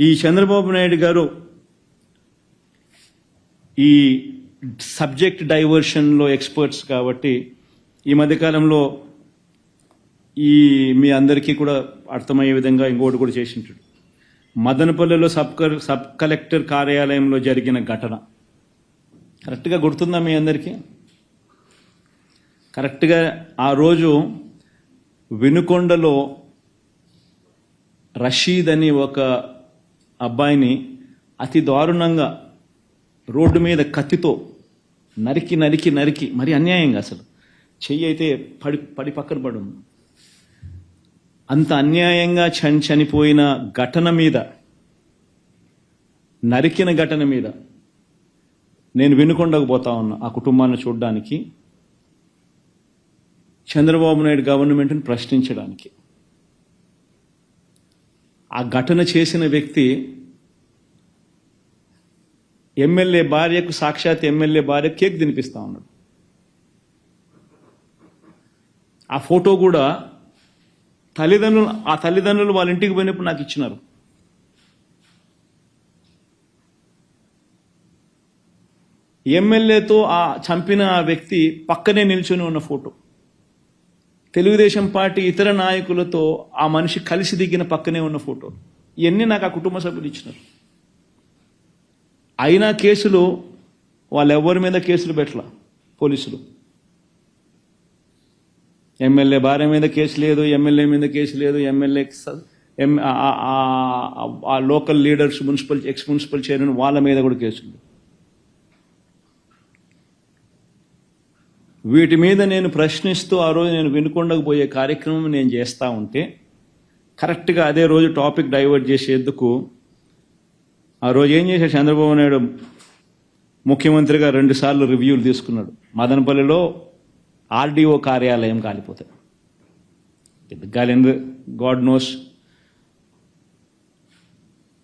ఈ చంద్రబాబు నాయుడు గారు ఈ సబ్జెక్ట్ డైవర్షన్లో ఎక్స్పర్ట్స్ కాబట్టి ఈ మధ్యకాలంలో ఈ మీ అందరికీ కూడా అర్థమయ్యే విధంగా ఇంకోటి కూడా చేసింటాడు. మదనపల్లెలో సబ్ సబ్ కలెక్టర్ కార్యాలయంలో జరిగిన ఘటన. కరెక్ట్గా గుర్తుందా మీ అందరికీ? కరెక్ట్గా ఆ రోజు వినుకొండలో రషీద్ అని ఒక అబ్బాయిని అతి దారుణంగా రోడ్డు మీద కత్తితో నరికి నరికి నరికి మరి అన్యాయంగా అసలు. చెయ్యి అయితే పడి పడి పక్కన పడు అంత అన్యాయంగా చని చనిపోయిన ఘటన మీద నరికిన ఘటన మీద నేను వినుకొండకు పోతా ఉన్నా ఆ కుటుంబాన్ని చూడడానికి చంద్రబాబు నాయుడు గవర్నమెంట్ని ప్రశ్నించడానికి. ఆ ఘటన చేసిన వ్యక్తి ఎమ్మెల్యే భార్యకు సాక్షాత్ ఎమ్మెల్యే భార్య కేక్ తినిపిస్తా ఉన్నాడు. ఆ ఫోటో కూడా తల్లిదండ్రులు ఆ తల్లిదండ్రులు వాళ్ళ ఇంటికి పోయినప్పుడు నాకు ఇచ్చినారు. ఎమ్మెల్యేతో ఆ చంపిన ఆ వ్యక్తి పక్కనే నిల్చొని ఉన్న ఫోటో. తెలుగుదేశం పార్టీ ఇతర నాయకులతో ఆ మనిషి కలిసి దిగిన పక్కనే ఉన్న ఫోటో. ఇవన్నీ నాకు ఆ కుటుంబ సభ్యులు ఇచ్చినారు. అయినా కేసులు వాళ్ళు ఎవరి మీద కేసులు పెట్టలా? పోలీసులు. ఎమ్మెల్యే భార్య మీద కేసు లేదు ఎమ్మెల్యే మీద కేసు లేదు ఎమ్మెల్యే ఎమ్- ఆ- ఆ local leaders municipal ex municipal chairman వాళ్ళ మీద కూడా కేసులు వీటి మీద నేను ప్రశ్నిస్తూ ఆ రోజు నేను వినుకొండకు పోయే కార్యక్రమం నేను చేస్తూ ఉంటే కరెక్ట్గా అదే రోజు టాపిక్ డైవర్ట్ చేసేందుకు ఆ రోజు ఏం చేశాడు చంద్రబాబు నాయుడు? ముఖ్యమంత్రిగా రెండుసార్లు రివ్యూలు తీసుకున్నాడు. మదనపల్లిలో ఆర్డీఓ కార్యాలయం కాలిపోతాయి ఎందుకు కాలింది గాడ్ నోస్.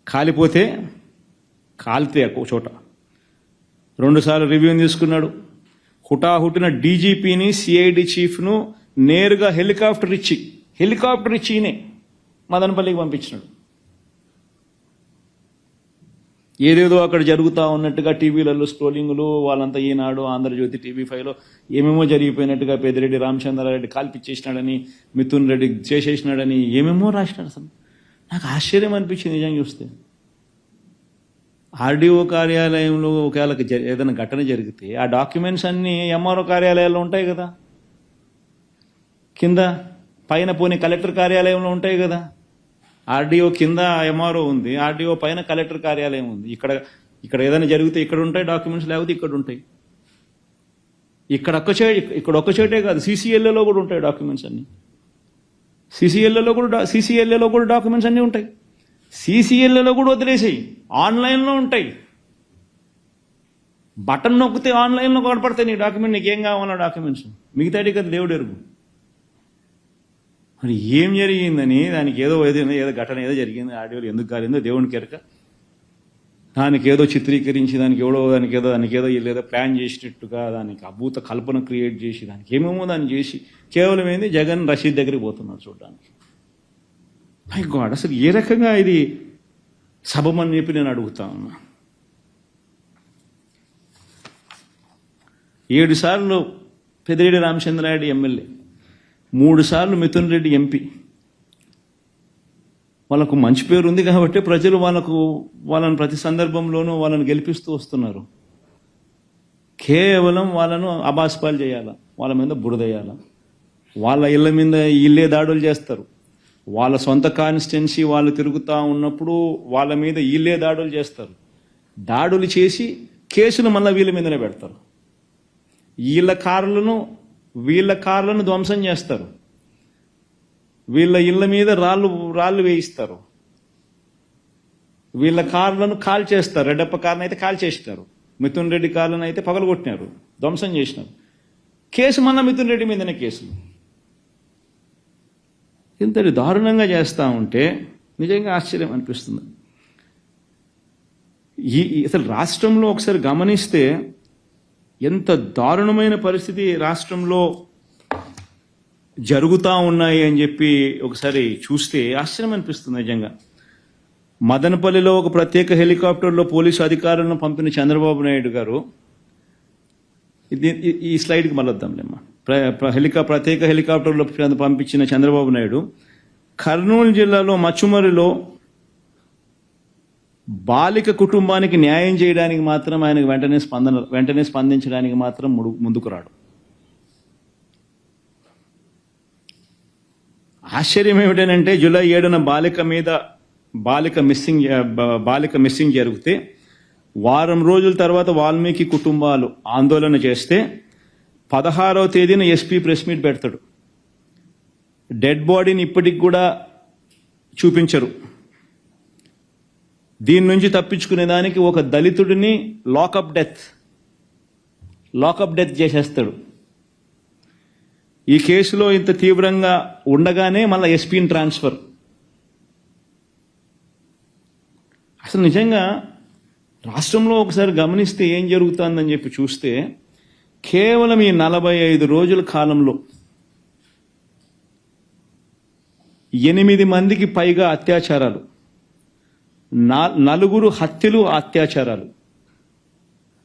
కాలిపోతే కాలితే ఒక చోట. రెండుసార్లు రివ్యూని తీసుకున్నాడు. హుటాహుటిన డీజీపీని సిఐడి చీఫ్ను నేరుగా హెలికాప్టర్ ఇచ్చి హెలికాప్టర్ ఇచ్చినే మదనపల్లికి పంపించినాడు. ఏదేదో అక్కడ జరుగుతూ ఉన్నట్టుగా టీవీలలో స్క్రోలింగ్లు వాళ్ళంతా ఈనాడు ఆంధ్రజ్యోతి టీవీ ఫైవ్లో ఏమేమో జరిగిపోయినట్టుగా పెద్దిరెడ్డి రామచంద్రారెడ్డి కాల్పిచ్చేసినాడని మిథున్ రెడ్డి చేసేసినాడని ఏమేమో రాసినాడు అసలు. నాకు ఆశ్చర్యం అనిపించింది నిజంగా చూస్తే. ఆర్డీఓ కార్యాలయంలో ఒకవేళ జ- ఏదైనా ఘటన జరిగితే ఆ డాక్యుమెంట్స్ అన్నీ ఎంఆర్ఓ కార్యాలయాల్లో ఉంటాయి కదా. కింద పైన పోనీ కలెక్టర్ కార్యాలయంలో ఉంటాయి కదా. ఆర్డీఓ కింద ఎంఆర్ఓ ఉంది ఆర్డీఓ పైన కలెక్టర్ కార్యాలయం ఉంది. ఇక్కడ ఇక్కడ ఏదైనా జరిగితే ఇక్కడ ఉంటాయి డాక్యుమెంట్స్ లేకపోతే ఇక్కడ ఉంటాయి. ఇక్కడ ఒక్క చే ఇక్కడ ఒక్క చోటే కాదు సీసీఎల్ఏలో కూడా ఉంటాయి డాక్యుమెంట్స్ అన్ని. సీసీఎల్ఏలో కూడా సీసీఎల్ఏలో కూడా డాక్యుమెంట్స్ అన్నీ ఉంటాయి. సీసీఎల్ఏలో కూడా వదిలేసాయి ఆన్లైన్లో ఉంటాయి. బటన్ నొక్కితే ఆన్లైన్లో కనపడతాయి నీ డాక్యుమెంట్ నీకేం కావాలో డాక్యుమెంట్స్. మిగతాడి కదా దేవుడు ఎరుగు. మరి ఏం జరిగిందని దానికి ఏదో ఏదో ఏదో ఘటన ఏదో జరిగింది ఆడియోలు ఎందుకు కాలిందో దేవుని కెరక. దానికి ఏదో చిత్రీకరించి దానికి ఎవడో దానికి ఏదో దానికి ఏదో లేదో ప్లాన్ చేసినట్టుగా దానికి అభూత కల్పన క్రియేట్ చేసి దానికి ఏమేమో దాన్ని చేసి కేవలం ఏంది? జగన్ రషీద్ దగ్గరికి పోతున్నారు చూడడానికి. మై గాడ్ అసలు ఏ రకంగా ఇది సభమని చెప్పి నేను అడుగుతా ఉన్నా. ఏడు సార్లు పెదిరెడ్డి రామచంద్రారెడ్డి ఎమ్మెల్యే. మూడు సార్లు మిథున్ రెడ్డి ఎంపీ. వాళ్ళకు మంచి పేరు ఉంది కాబట్టి ప్రజలు వాళ్ళకు వాళ్ళని ప్రతి సందర్భంలోనూ వాళ్ళని గెలిపిస్తూ వస్తున్నారు. కేవలం వాళ్ళను అబాస్పాలు చేయాల? వాళ్ళ మీద బురదేయాల వాళ్ళ ఇళ్ళ మీద ఇల్లే దాడులు చేస్తారు. వాళ్ళ సొంత కాన్స్టిట్యున్సీ వాళ్ళు తిరుగుతూ ఉన్నప్పుడు వాళ్ళ మీద ఇల్లే దాడులు చేస్తారు. దాడులు చేసి కేసులు మళ్ళీ వీళ్ళ మీదనే పెడతారు. వీళ్ళ కారులను వీళ్ళ కార్లను ధ్వంసం చేస్తారు. వీళ్ళ ఇళ్ళ మీద రాళ్ళు రాళ్ళు వేయిస్తారు. వీళ్ళ కార్లను కాల్ చేస్తారు. రెడ్డప్ప కార్ని అయితే కాల్ చేసినారు. మిథున్ రెడ్డి కార్లను అయితే పగలగొట్టినారు. ధ్వంసం చేసినారు. కేసు మన మిథున్ రెడ్డి మీదనే కేసులు. ఇంతటి దారుణంగా చేస్తూ ఉంటే నిజంగా ఆశ్చర్యం అనిపిస్తుంది. ఈ ఈ- అసలు రాష్ట్రంలో ఒకసారి గమనిస్తే ఎంత దారుణమైన పరిస్థితి రాష్ట్రంలో జరుగుతూ ఉన్నాయి అని చెప్పి ఒకసారి చూస్తే ఆశ్చర్యం అనిపిస్తుంది నిజంగా. మదనపల్లిలో ఒక ప్రత్యేక హెలికాప్టర్లో పోలీసు అధికారులను పంపిన చంద్రబాబు నాయుడు గారు ఇది ఈ- స్లైడ్కి మళ్ళొద్దాంలేమ్మా. ప్ర- హెలికా ప్రత్యేక హెలికాప్టర్లో పంపించిన చంద్రబాబు నాయుడు కర్నూలు జిల్లాలో మచ్చుమరిలో బాలిక కుటుంబానికి న్యాయం చేయడానికి మాత్రం ఆయనకు వెంటనే స్పందన వెంటనే స్పందించడానికి మాత్రం ముడు- ముందుకు రాడు. ఆశ్చర్యం ఏమిటంటే జూలై ఏడున బాలిక మీద బాలిక మిస్సింగ్ బాలిక మిస్సింగ్ జరిగితే వారం రోజుల తర్వాత వాల్మీకి కుటుంబాలు ఆందోళన చేస్తే పదహారవ తేదీన ఎస్పీ ప్రెస్ మీట్ పెడతాడు. డెడ్ బాడీని ఇప్పటికి కూడా చూపించరు. దీని నుంచి తప్పించుకునే దానికి ఒక దళితుడిని లాకప్ డెత్ లాకప్ డెత్ చేసేస్తాడు. ఈ కేసులో ఇంత తీవ్రంగా ఉండగానే మళ్ళీ ఎస్పీని ట్రాన్స్ఫర్. అసలు నిజంగా రాష్ట్రంలో ఒకసారి గమనిస్తే ఏం జరుగుతుందని చెప్పి చూస్తే కేవలం ఈ నలభై ఐదు రోజుల కాలంలో ఎనిమిది మందికి పైగా అత్యాచారాలు. నలుగురు హత్యలు అత్యాచారాలు.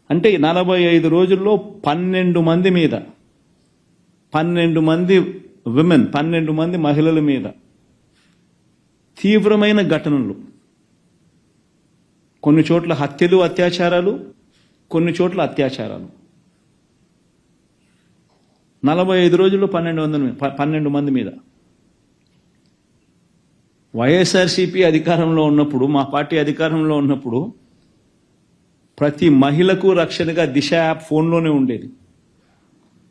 అంటే నలభై ఐదు రోజుల్లో పన్నెండు మంది మీద. పన్నెండు మంది విమెన్ పన్నెండు మంది మహిళల మీద. తీవ్రమైన ఘటనలు. కొన్ని చోట్ల హత్యలు అత్యాచారాలు కొన్ని చోట్ల అత్యాచారాలు. నలభై ఐదు రోజుల్లో పన్నెండు వందల ప- పన్నెండు మంది మీద. వైఎస్ఆర్సీపీ అధికారంలో ఉన్నప్పుడు మా పార్టీ అధికారంలో ఉన్నప్పుడు ప్రతి మహిళకు రక్షణగా దిశ యాప్ ఫోన్లోనే ఉండేది.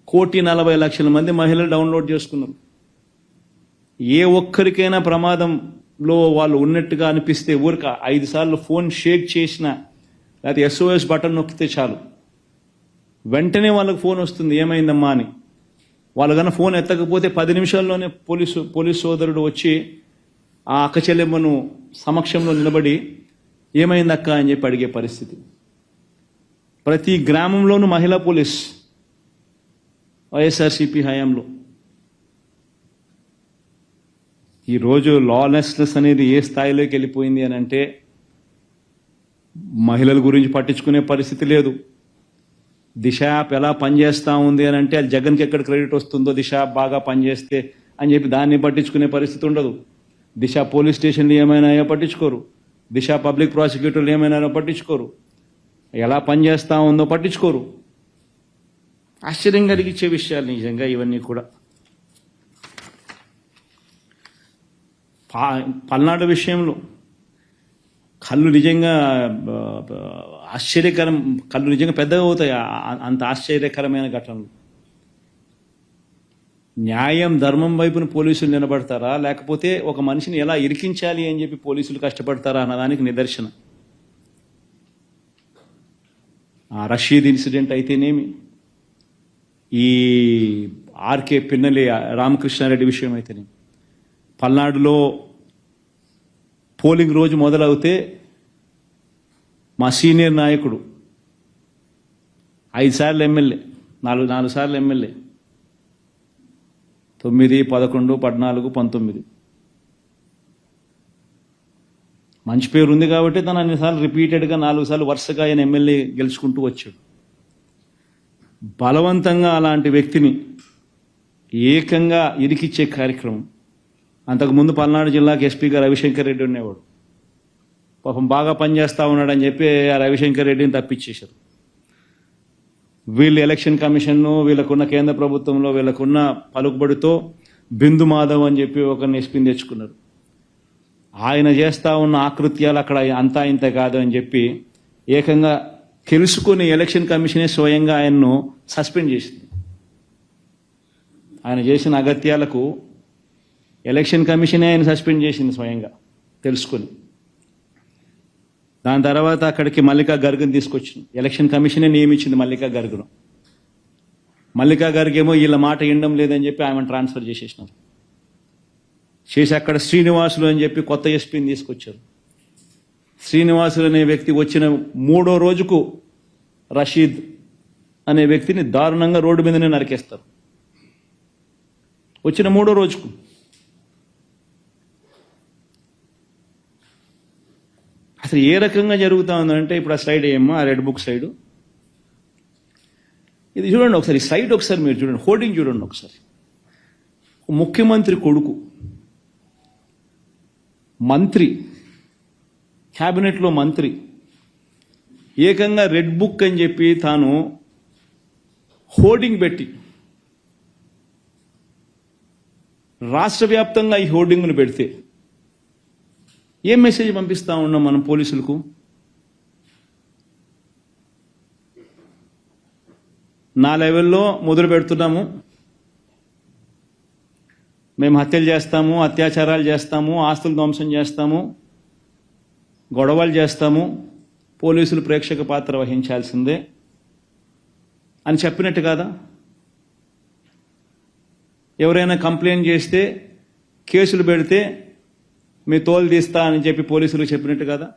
కోటి నలభై లక్షల మంది మహిళలు డౌన్లోడ్ చేసుకున్నారు. ఏ ఒక్కరికైనా ప్రమాదంలో వాళ్ళు ఉన్నట్టుగా అనిపిస్తే ఊరిక ఐదు సార్లు ఫోన్ షేక్ చేసినా లేకపోతే ఎస్ఓఎస్ బటన్ నొక్కితే చాలు. వెంటనే వాళ్ళకి ఫోన్ వస్తుంది ఏమైందమ్మా అని. వాళ్ళు కన్నా ఫోన్ ఎత్తకపోతే పది నిమిషాల్లోనే పోలీసు పోలీసు సోదరుడు వచ్చి ఆ అక్క చెల్లెమ్మను సమక్షంలో నిలబడి ఏమైందక్క అని చెప్పి అడిగే పరిస్థితి. ప్రతి గ్రామంలోనూ మహిళా పోలీస్ వైఎస్ఆర్సీపీ హయాంలో. ఈరోజు లాలెస్నెస్ అనేది ఏ స్థాయిలోకి వెళ్ళిపోయింది అని అంటే మహిళల గురించి పట్టించుకునే పరిస్థితి లేదు. దిశ యాప్ ఎలా పనిచేస్తూ ఉంది అని అంటే అది జగన్కి ఎక్కడ క్రెడిట్ వస్తుందో దిశ యాప్ బాగా పనిచేస్తే అని చెప్పి దాన్ని పట్టించుకునే పరిస్థితి ఉండదు. దిశ పోలీస్ స్టేషన్లు ఏమైనా పట్టించుకోరు. దిశ పబ్లిక్ ప్రాసిక్యూటర్లు ఏమైనా పట్టించుకోరు. ఎలా పనిచేస్తా ఉందో పట్టించుకోరు. ఆశ్చర్యం కలిగించే విషయాలు నిజంగా ఇవన్నీ కూడా. పల్నాడు విషయంలో కళ్ళు నిజంగా ఆశ్చర్యకరం కళ్ళు నిజంగా పెద్దగా అవుతాయి. అంత ఆశ్చర్యకరమైన ఘటనలు. న్యాయం ధర్మం వైపున పోలీసులు నిలబడతారా? లేకపోతే ఒక మనిషిని ఎలా ఇరికించాలి అని చెప్పి పోలీసులు కష్టపడతారా అన్నదానికి నిదర్శనం. ఆ రషీద్ ఇన్సిడెంట్ అయితేనేమి? ఈ ఆర్కే పిన్నెల్లి రామకృష్ణారెడ్డి విషయం అయితేనేమి? పల్నాడులో పోలింగ్ రోజు మొదలవుతే మా సీనియర్ నాయకుడు ఐదు సార్లు ఎమ్మెల్యే నాలుగు నాలుగు సార్లు ఎమ్మెల్యే. తొమ్మిది పదకొండు పద్నాలుగు పంతొమ్మిది. మంచి పేరు ఉంది కాబట్టి తను అన్నిసార్లు రిపీటెడ్గా నాలుగు సార్లు వరుసగా ఆయన ఎమ్మెల్యే గెలుచుకుంటూ వచ్చాడు. బలవంతంగా అలాంటి వ్యక్తిని ఏకంగా ఇరికిచ్చే కార్యక్రమం. అంతకుముందు పల్నాడు జిల్లాకి ఎస్పీగా రవిశంకర్ రెడ్డి ఉండేవాడు. పాపం బాగా పనిచేస్తూ ఉన్నాడని చెప్పి ఆ రవిశంకర్ రెడ్డిని తప్పించేశారు. వీళ్ళు ఎలక్షన్ కమిషన్ను వీళ్ళకున్న కేంద్ర ప్రభుత్వంలో వీళ్ళకున్న పలుకుబడితో బిందు మాధవ్ అని చెప్పి ఒకరిని ఎస్పీని తెచ్చుకున్నారు. ఆయన చేస్తూ ఉన్న ఆకృత్యాలు అక్కడ అంతా ఇంత కాదు అని చెప్పి ఏకంగా తెలుసుకుని ఎలక్షన్ కమిషనే స్వయంగా ఆయన్ను సస్పెండ్ చేసింది. ఆయన చేసిన అగత్యాలకు ఎలక్షన్ కమిషనే ఆయన సస్పెండ్ చేసింది స్వయంగా తెలుసుకుని. దాని తర్వాత అక్కడికి మల్లికా గర్గ్ని తీసుకొచ్చింది. ఎలక్షన్ కమిషనే నియమించింది మల్లికా గర్గ్ను. మల్లికా గర్గ్ ఏమో వీళ్ళ మాట ఇండం లేదని చెప్పి ఆమెను ట్రాన్స్ఫర్ చేసేసినారు. చేసి అక్కడ శ్రీనివాసులు అని చెప్పి కొత్త ఎస్పీని తీసుకొచ్చారు. శ్రీనివాసులు అనే వ్యక్తి వచ్చిన మూడో రోజుకు రషీద్ అనే వ్యక్తిని దారుణంగా రోడ్డు మీదనే నరికేస్తారు. వచ్చిన మూడో రోజుకు అసలు ఏ రకంగా జరుగుతా ఉందంటే ఇప్పుడు ఆ స్లైడ్ ఏమో ఆ రెడ్ బుక్ సైడ్. ఇది చూడండి ఒకసారి ఈ సైడ్ ఒకసారి మీరు చూడండి హోర్డింగ్ చూడండి ఒకసారి. ముఖ్యమంత్రి కొడుకు మంత్రి క్యాబినెట్లో మంత్రి ఏకంగా రెడ్ బుక్ అని చెప్పి తాను హోర్డింగ్ పెట్టి రాష్ట్ర వ్యాప్తంగా ఈ హోర్డింగ్ను పెడితే ఏం మెసేజ్ పంపిస్తా ఉన్నాం మనం పోలీసులకు? నా లెవెల్లో మొదలు పెడుతున్నాము. మేము హత్యలు చేస్తాము అత్యాచారాలు చేస్తాము ఆస్తులు ధ్వంసం చేస్తాము గొడవలు చేస్తాము పోలీసులు ప్రేక్షక పాత్ర వహించాల్సిందే అని చెప్పినట్టు కాదా? ఎవరైనా కంప్లైంట్ చేస్తే కేసులు పెడితే మీ తోలు తీస్తా అని చెప్పి పోలీసులు చెప్పినట్టు కదా?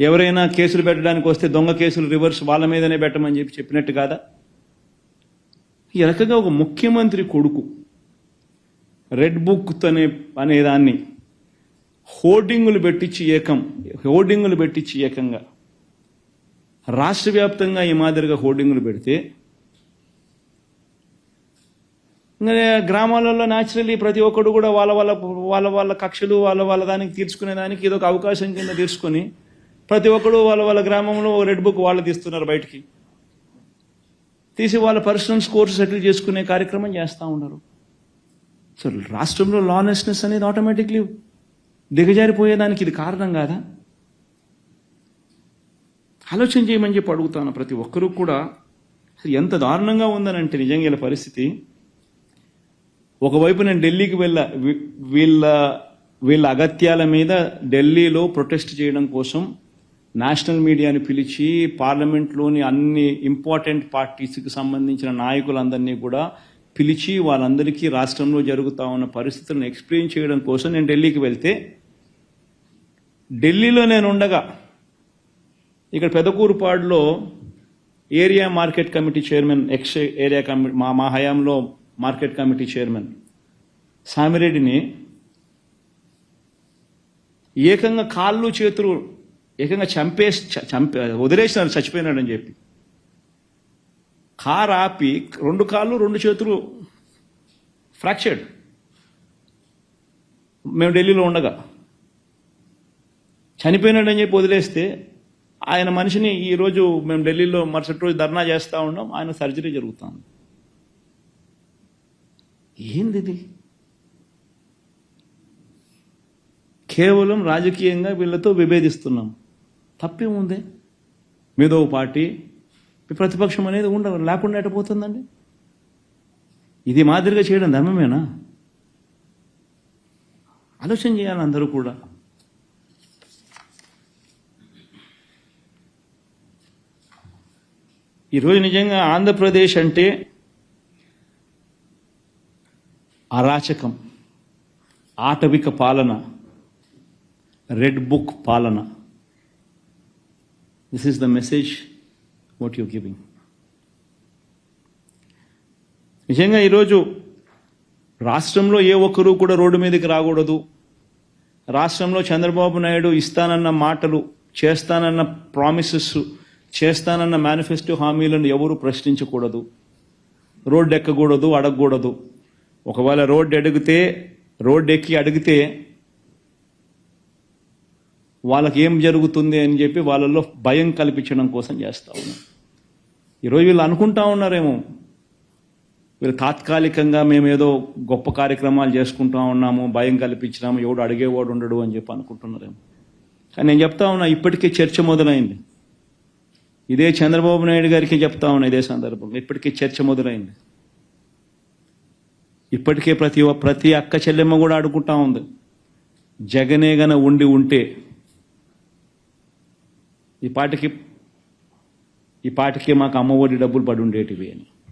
ఎవరైనా కేసులు పెట్టడానికి వస్తే దొంగ కేసులు రివర్స్ వాళ్ళ మీదనే పెట్టమని చెప్పి చెప్పినట్టు కాదా? ఈ రకంగా ఒక ముఖ్యమంత్రి కొడుకు రెడ్ బుక్ అనే అనేదాన్ని హోర్డింగులు పెట్టించి ఏకం హోర్డింగులు పెట్టించి ఏకంగా. రాష్ట్ర వ్యాప్తంగా ఈ మాదిరిగా హోర్డింగులు పెడితే గ్రామాలలో న్యాచురల్లీ ప్రతి ఒక్కడు కూడా వాళ్ళ వాళ్ళ వాళ్ళ వాళ్ళ కక్షలు వాళ్ళ వాళ్ళ దానికి తీర్చుకునే దానికి ఇదొక అవకాశం కింద తీసుకొని ప్రతి ఒక్కడు వాళ్ళ వాళ్ళ గ్రామంలో రెడ్ బుక్ వాళ్ళు తీస్తున్నారు బయటికి. తీసి వాళ్ళ పర్సనల్ స్కోర్స్ సెటిల్ చేసుకునే కార్యక్రమం చేస్తూ ఉన్నారు. సో రాష్ట్రంలో లానెస్నెస్ అనేది ఆటోమేటిక్లీ దిగజారిపోయేదానికి ఇది కారణం కాదా? ఆలోచన చేయమని చెప్పి అడుగుతాను ప్రతి ఒక్కరూ కూడా. ఎంత దారుణంగా ఉందనంటే నిజంగా పరిస్థితి. ఒకవైపు నేను ఢిల్లీకి వెళ్ళ వీళ్ళ వీళ్ళ అగత్యాల మీద ఢిల్లీలో ప్రొటెస్ట్ చేయడం కోసం నేషనల్ మీడియాని పిలిచి పార్లమెంట్లోని అన్ని ఇంపార్టెంట్ పార్టీస్కి సంబంధించిన నాయకులందరినీ కూడా పిలిచి వాళ్ళందరికీ రాష్ట్రంలో జరుగుతూ ఉన్న పరిస్థితులను ఎక్స్ప్లెయిన్ చేయడం కోసం నేను ఢిల్లీకి వెళ్తే ఢిల్లీలో నేను ఉండగా ఇక్కడ పెదకూరుపాడులో area market committee chairman ex area committee మా మా హయాంలో మార్కెట్ కమిటీ చైర్మన్. సామిరెడ్డిని ఏకంగా కాళ్ళు చేతులు ఏకంగా చంపేసి చంపే వదిలేసినారు చచ్చిపోయినాడని చెప్పి. కారు ఆపి రెండు కాళ్ళు రెండు చేతులు ఫ్రాక్చర్డ్. మేము ఢిల్లీలో ఉండగా. చనిపోయినాడని చెప్పి వదిలేస్తే ఆయన మనిషిని ఈరోజు మేము ఢిల్లీలో మరుసటి రోజు ధర్నా చేస్తూ ఉన్నాం ఆయన సర్జరీ జరుగుతుంది ఏంది ఇది కేవలం రాజకీయంగా వీళ్ళతో విభేదిస్తున్నాం. తప్పేముంది? మీదో పార్టీ ప్రతిపక్షం అనేది ఉండ లేకుండా ఎట్టపోతుందండి ఇది మాదిరిగా చేయడం ధర్మమేనా? ఆలోచన చేయాలి అందరూ కూడా. ఈరోజు నిజంగా ఆంధ్రప్రదేశ్ అంటే అరాచకం ఆటవిక పాలన రెడ్ బుక్ పాలన. This is the message what you giving నిజంగా ఈరోజు రాష్ట్రంలో ఏ ఒక్కరూ కూడా రోడ్డు మీదకి రాకూడదు. రాష్ట్రంలో చంద్రబాబు నాయుడు ఇస్తానన్న మాటలు చేస్తానన్న ప్రామిసెస్ చేస్తానన్న మేనిఫెస్టో హామీలను ఎవరు ప్రశ్నించకూడదు. రోడ్డు ఎక్కకూడదు అడగకూడదు. ఒకవేళ రోడ్డు అడిగితే రోడ్డు ఎక్కి అడిగితే వాళ్ళకి ఏం జరుగుతుంది అని చెప్పి వాళ్ళల్లో భయం కల్పించడం కోసం చేస్తా ఉన్నాం. ఈరోజు వీళ్ళు అనుకుంటా ఉన్నారేమో. వీళ్ళు తాత్కాలికంగా మేము ఏదో గొప్ప కార్యక్రమాలు చేసుకుంటా ఉన్నాము భయం కల్పించినాము ఎవడు అడిగేవాడు ఉండడు అని చెప్పి అనుకుంటున్నారేమో. కానీ నేను చెప్తా ఉన్నా ఇప్పటికే చర్చ మొదలైంది. ఇదే చంద్రబాబు నాయుడు గారికి చెప్తా ఉన్నా ఇదే సందర్భంగా ఇప్పటికే చర్చ మొదలైంది. ఇప్పటికే ప్రతి ప్రతి అక్క చెల్లెమ్మ కూడా అడుగుంటా ఉంది. జగనే గన ఉండి ఉంటే ఈ పాటికి ఈ పాటికి మాకు అమ్మఒడి డబ్బులు పడి ఉండేటివి అని.